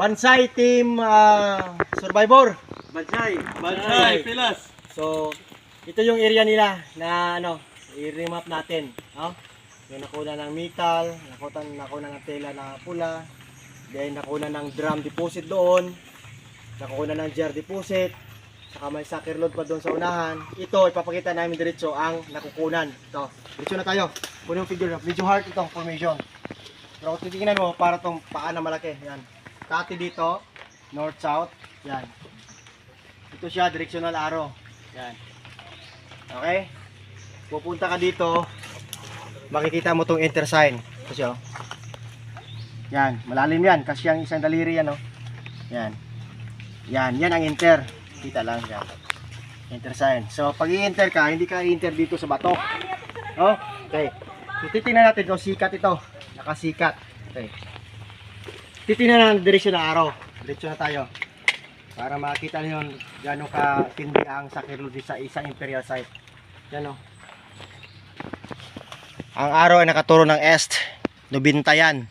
Bansay Team ah, Survivor. Bansay. Bansay. Pilas. So, ito yung area nila na ano, i-remap natin. No? Yung nakuna ng metal, nakuna, nakuna ng tela na pula, then nakuna ng drum deposit doon, nakuna ng jar deposit, saka may sucker load pa doon sa unahan. Ito, ipapakita namin diretso ang nakukunan. Ito, diretso na tayo. Kunin yung figure, medyo hard itong formation. Pero titingnan mo, para tong paa na malaki. Yan. Kati dito, north-south. Yan. Ito siya, directional arrow. Yan. Okay? Pupunta ka dito, makikita mo tong enter sign. Siya. oh. Yan, malalim yan kasi ang isang daliri yan, oh. Yan. Yan, yan ang enter. Kita lang yan. Enter sign. So, pag i-enter ka, hindi ka i-enter dito sa bato. Oh, okay. So, natin kung sikat ito. Nakasikat. Okay. Titingnan ang direksyon ng araw. Direksyon na tayo. Para makita niyo gano'ng katindi ang sakirlodi sa isang imperial site. Yan o. Ang araw ay nakaturo ng est. Nubinta yan.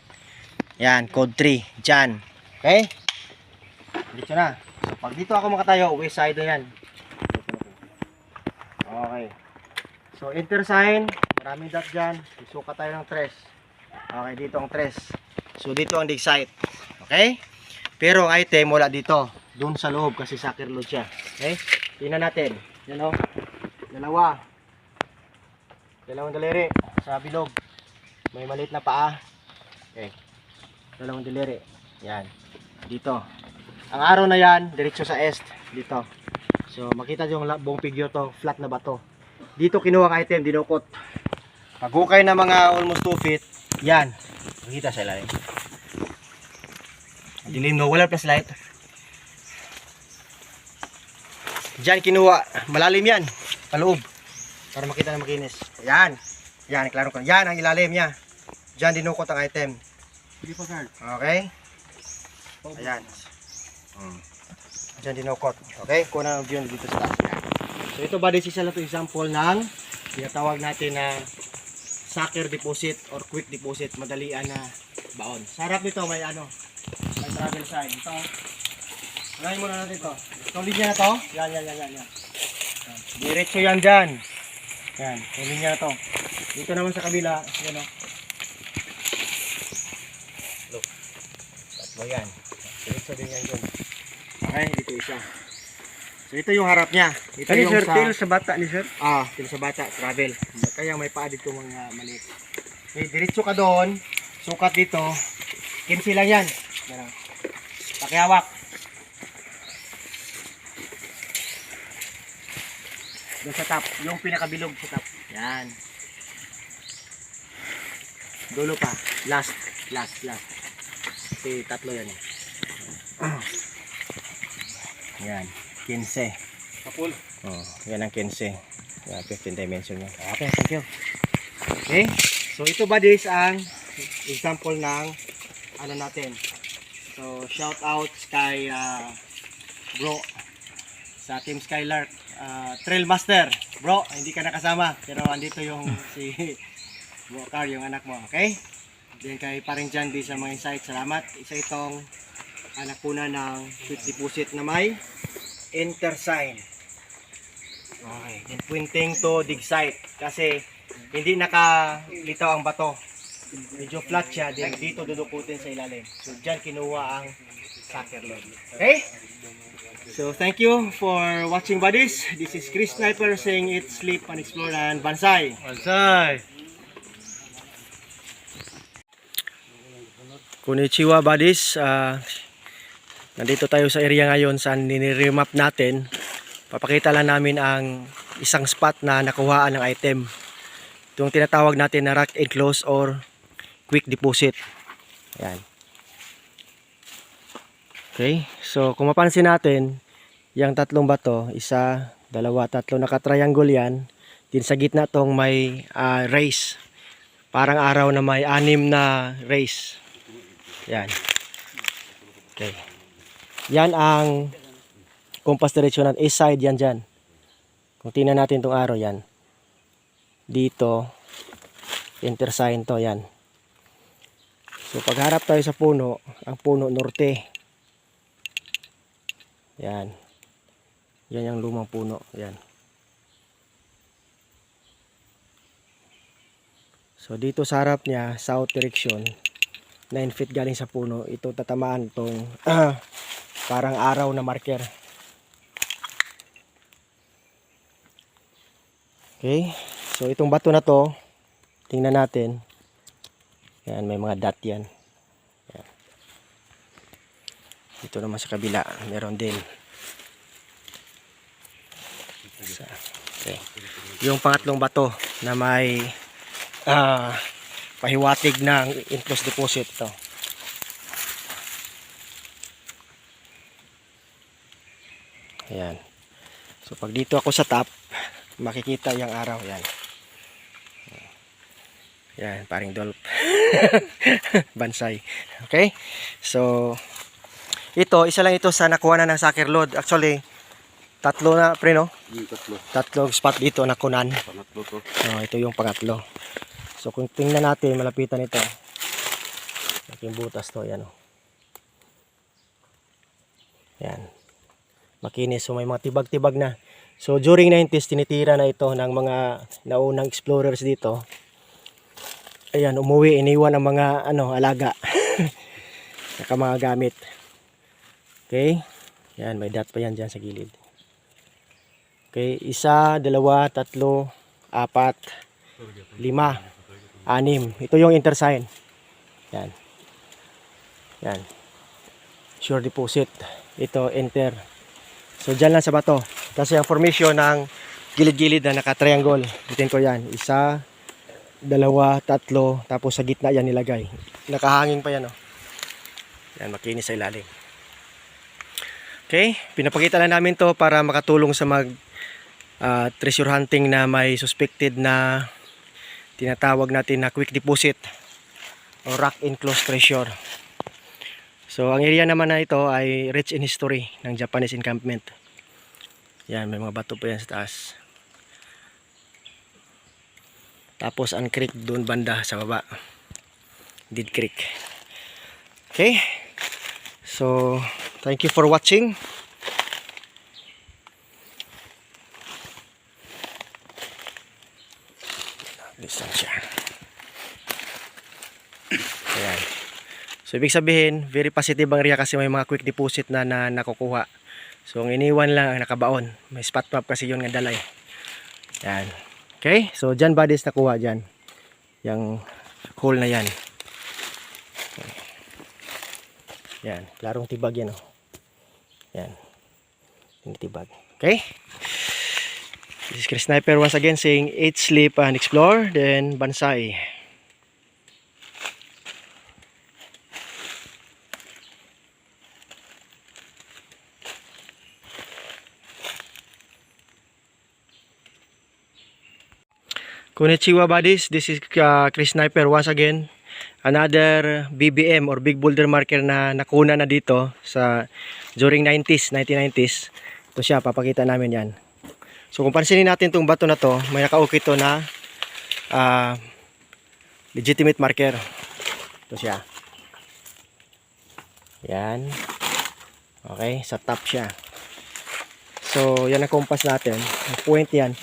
Code 3. Diyan. Okay? Dito na. So, pag dito ako makatayo, west side yan. Okay. So, enter sign. Maraming dot dyan. Isuka tayo ng tres. Okay, dito ang tres. So, dito ang dig site. Okay? Pero ang item wala dito. Doon sa loob kasi sucker load siya. Okay? Tingnan natin. Yan o. Dalawa. Dalawang daliri sa bilog. May maliit na paa. Okay. Dalawang daliri. Yan. Dito. Ang araw na yan, diretso sa est. Dito. So, makita yung buong figure to. Flat na bato. Dito kinuha ang item, dinukot. Paghukay na mga almost 2 feet, yan. Makita sa ilalim. Dilim no, wala plus light. Diyan kinuha, malalim yan, paloob. Para makita na makinis. Yan. Yan, klaro ko. Yan ang ilalim niya. Diyan dinukot ang item. Hindi pa guard. Okay? Ayan. Hmm. Diyan dinukot. Okay? Kuna ang view dito sa taas. So ito ba isa lang to example ng tinatawag natin na sucker deposit or quick deposit. Madalian na baon. Sa harap nito may ano, may travel sign. Ito. Unahin muna natin ito. Itong linya na to. Yan, yan, yan, yan. yan. Diretso yan dyan. Yan. Itong linya na to. Dito naman sa kabila. Yan o. Look. Tatlo yan. Diretso din yan dun. Okay, dito isa. So ito yung harap niya. Ito Kani yung sir, sa... til sa bata ni sir. Ah, til sa bata, travel. Kaya may paa dito mga maliit. Okay, diretso ka doon. Sukat dito. 15 lang yan. Yan. ah. Pakiawak. Doon sa top. Yung pinakabilog sa top. Yan. Dulo pa. Last. Last. Last. Kasi tatlo yan. eh. Yan. 15. Kapul. Oh, yan ang 15. Yan, 15 dimension niya. Okay, thank you. Okay. So ito ba this ang example ng ano natin. So shout out kay ah, bro sa Team Skylark ah, Trail Master. Bro, hindi ka nakasama pero andito yung si Car, yung anak mo. Okay? Then kay paring John D sa mga insight. Salamat. Isa itong anak po na ng quick deposit na may enter sign. Okay, then pointing to dig site kasi hindi nakalitaw ang bato. Medyo flat siya, then dito dudukutin sa ilalim. So diyan kinuha ang sucker load. Okay? So thank you for watching buddies. This is Chris Sniper saying it sleep and explore and bansai. Bansay. Konnichiwa buddies. Ah, nandito tayo sa area ngayon saan nire-remap natin. Papakita lang namin ang isang spot na nakuhaan ng item. Itong tinatawag natin na rack enclose or quick deposit. Ayan. Okay, so kung mapansin natin, yung tatlong bato, isa, dalawa, tatlo, naka-triangle yan. Din sa gitna tong may ah, race. Parang araw na may anim na race. Yan. Okay. Yan ang compass direction east side yan dyan. Kung tingnan natin tong araw yan. Dito, intersign to yan. So pagharap tayo sa puno, ang puno norte. Yan. Yan yung lumang puno. Yan. So dito sa harap niya, south direction, 9 feet galing sa puno, ito tatamaan itong parang araw na marker. Okay, so itong bato na to, tingnan natin. Yan, may mga dot yan. yan. Dito naman sa kabila, meron din. Okay. Yung pangatlong bato na may ah pahiwatig ng enclosed deposit ito. Ayan. So pag dito ako sa top, makikita yung araw yan. Yan, paring dolp. Bansay. Okay? So, ito, isa lang ito sa nakuha na ng sucker load. Actually, tatlo na, pre, no? Yung tatlo. Tatlong spot dito na kunan. Pangatlo to. Oh, ito yung pangatlo. So kung tingnan natin, malapitan ito. Yung butas to, yan oh. Yan. Makinis, so may mga tibag-tibag na. So during 90s, tinitira na ito ng mga naunang explorers dito. Ayan, umuwi, iniwan ang mga ano, alaga. Saka mga gamit. Okay? Yan, may dot pa yan dyan sa gilid. Okay, isa, dalawa, tatlo, apat, lima, anim. Ito yung intersign. Yan. Yan. Sure deposit. Ito, enter. So, dyan lang sa bato. Kasi ang formation ng gilid-gilid na naka-triangle. Bitin ko yan. Isa, dalawa, tatlo, tapos sa gitna yan nilagay. Nakahangin pa yan, oh. Yan, makinis sa ilalim. Okay, pinapakita lang namin to para makatulong sa mag ah, treasure hunting na may suspected na tinatawag natin na quick deposit o rock enclosed treasure. So ang area naman na ito ay rich in history ng Japanese encampment. Yan, may mga bato pa yan sa taas. Tapos ang creek doon banda sa baba. Dead Creek. Okay. So, thank you for watching. Distansya. Ayan. So, ibig sabihin, very positive ang area kasi may mga quick deposit na, na nakukuha. So, ang iniwan lang ang nakabaon. May spot map kasi yun nga dalay. Yan. Okay? So, dyan bodies nakuha dyan. Yung hole na yan. Yan. Larong tibag yan, oh. Yan. Yung tibag. Okay? This is Chris Sniper once again saying eat, sleep, and explore. Then, Bansai. Konnichiwa buddies, this is uh, Chris Sniper once again. Another BBM or Big Boulder Marker na nakuna na dito sa during 90s, 1990s. Ito siya, papakita namin yan. So kung pansinin natin itong bato na to, may nakaukit to na ah, legitimate marker. Ito siya. Yan. Okay, sa top siya. So, yan ang compass natin. Ang point yan,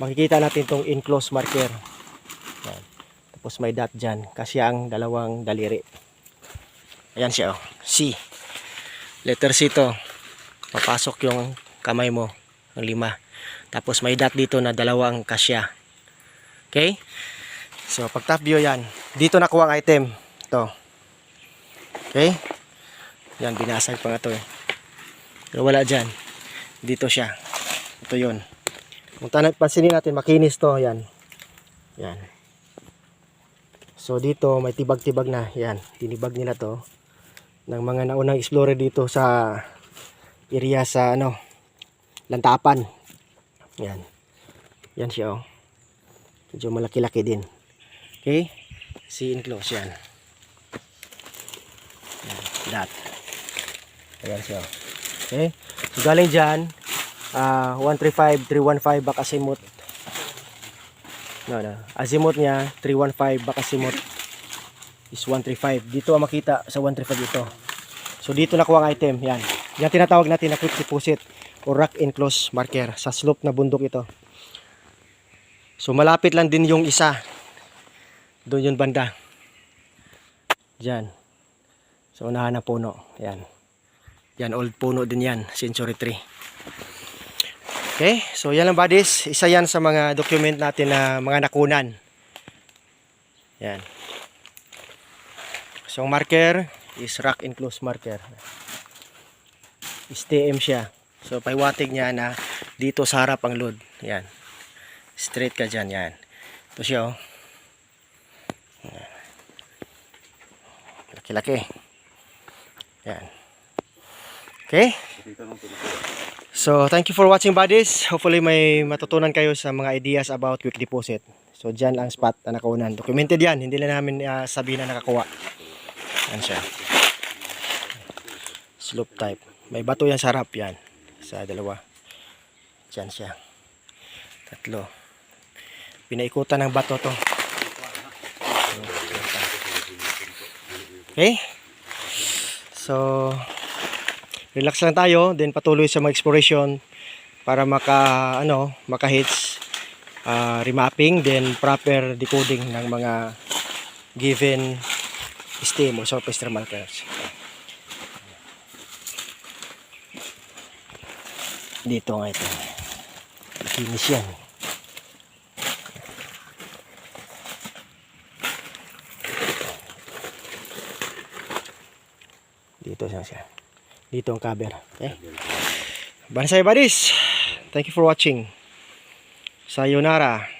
makikita natin itong enclosed marker. Yan. Tapos may dot dyan. Kasi ang dalawang daliri. Ayan siya. Oh. C. Letter C to. Papasok yung kamay mo. Ang lima. Tapos may dot dito na dalawang kasya. Okay? So, pag top view yan. Dito nakuha ang item. Ito. Okay? Yan, binasag pa nga to eh. Pero wala dyan. Dito siya. Ito yun. Kung pansinin natin, makinis to. Yan. Yan. So dito, may tibag-tibag na. Yan. Tinibag nila to. Ng mga naunang explorer dito sa area sa ano, Lantapan. Yan. Yan siya oh. Medyo malaki-laki din. Okay? See enclose yan. Yan, That. Ayan siya. Okay? So galing dyan, ah 135, 315 back azimuth. No, no. Azimuth niya, 315 back azimuth is 135. Dito ang makita sa 135 dito. So dito nakuha ang item. Yan. Yan tinatawag natin na quick deposit o rock enclose marker. Sa slope na bundok ito. So malapit lang din yung isa. Doon yung banda. Diyan. So unahan na puno. Yan. Yan, old puno din yan. Century tree. Okay, so yan lang buddies. Isa yan sa mga document natin na mga nakunan. Yan. So ang marker is rock enclosed marker. STM siya. So pahiwatig niya na dito sa harap ang load. Yan. Straight ka dyan. Yan. Ito siya oh. Laki-laki. Yan. Okay? So, thank you for watching buddies. Hopefully may matutunan kayo sa mga ideas about quick deposit. So, dyan ang spot na nakaunan. Documented yan. Hindi lang namin ah, sabihin na nakakuha. Yan siya. Slope type. May bato yan sa harap yan. Sa dalawa. Dyan siya. Tatlo. Pinaikutan ng bato to. Okay? So, relax lang tayo. Then patuloy sa mga exploration para maka, ano, maka hits ah, remapping, then proper decoding ng mga given STM or surface thermal curves. Dito nga ito. Finish yan. Dito siya siya. Dito ang cover. Okay? Bansay buddies. Thank you for watching. Sayonara.